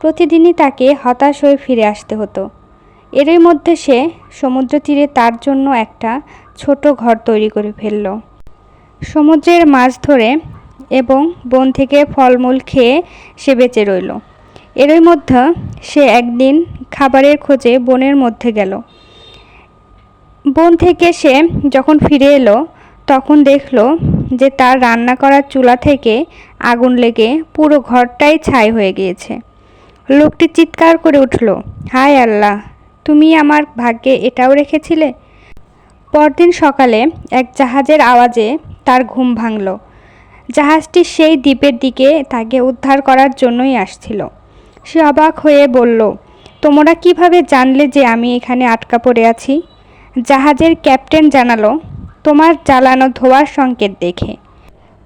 প্রতিদিনই তাকে হতাশ হয়ে ফিরে আসতে হতো। এরই মধ্যে সে সমুদ্র তীরে তার জন্য একটা ছোট ঘর তৈরি করে ফেলল। সমুদ্রের মাছ ধরে এবং বন থেকে ফলমূল খেয়ে সে বেঁচে রইল। এরই মধ্যে সে একদিন খাবারের খোঁজে বনের মধ্যে গেল। বন থেকে সে যখন ফিরে এলো, তখন দেখল যে তার রান্না করার চুলা থেকে আগুন লেগে পুরো ঘরটাই ছাই হয়ে গিয়েছে। লোকটি চিৎকার করে উঠল, হায় আল্লাহ, তুমি আমার ভাগ্যে এটাও রেখেছিলে? পরদিন সকালে এক জাহাজের আওয়াজে তার ঘুম ভাঙল। জাহাজটি সেই দ্বীপের দিকে তাকে উদ্ধার করার জন্যই আসছিল। সে অবাক হয়ে বলল, তোমরা কীভাবে জানলে যে আমি এখানে আটকা পড়ে আছি? জাহাজের ক্যাপ্টেন জানালো, তোমার জ্বালানো ধোয়ার সংকেত দেখে।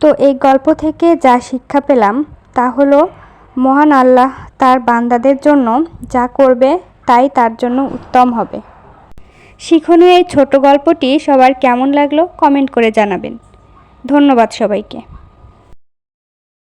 তো এই গল্প থেকে যা শিক্ষা পেলাম তা হলো, মহান আল্লাহ তার বান্দাদের জন্য যা করবে, তাই তার জন্য উত্তম হবে। শিখনীয় এই ছোট গল্পটি সবার কেমন লাগল কমেন্ট করে জানাবেন। ধন্যবাদ সবাইকে।